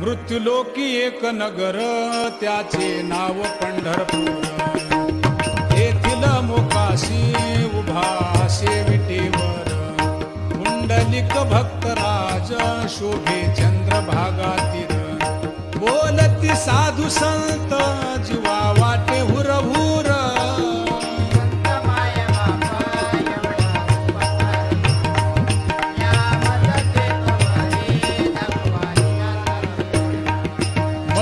मृत्युलोकी एक नगर त्याचे नाव पंढरपूर. येथील मोकाशी उभा शेविटीवर कुंडलिक भक्तराज शोभे चंद्र भागातील. बोलती साधू संत जीव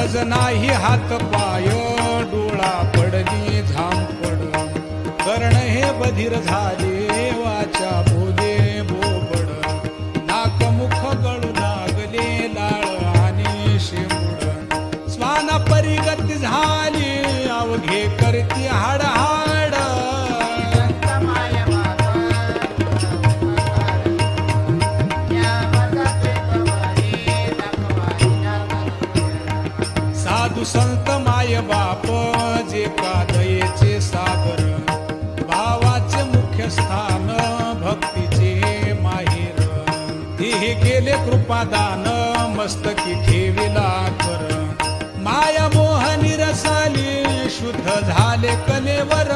मज नाही हात पाय डोळा पडली झाम पड कर्ण हे बधीर झाले वाचा बोले बोबड नाक मुख गळू लागले लाळ आणि शेंबुड स्वान परिगती झाली अवघे करती हाडा साधू संत माय बाप जे का दयेचे सागर भावाचे मुख्य स्थान भक्तीचे माहेर. तिही केले कृपादान मस्तकी ठेविला कर. माया मोहनी रसाली शुद्ध झाले कलेवर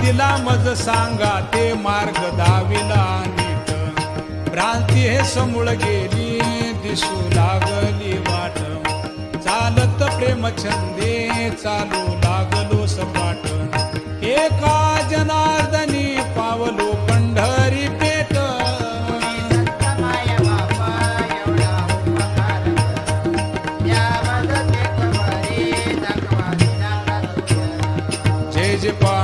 दिला मज सांगा ते मार्ग दाविला नीट. भ्रांती हे समूळ गेली दिसू लागली वाट. चालत प्रेमछंदे चालू लागलो सपाट. एका जनार्दनी पावलो पंढरी पेट. जय जय पा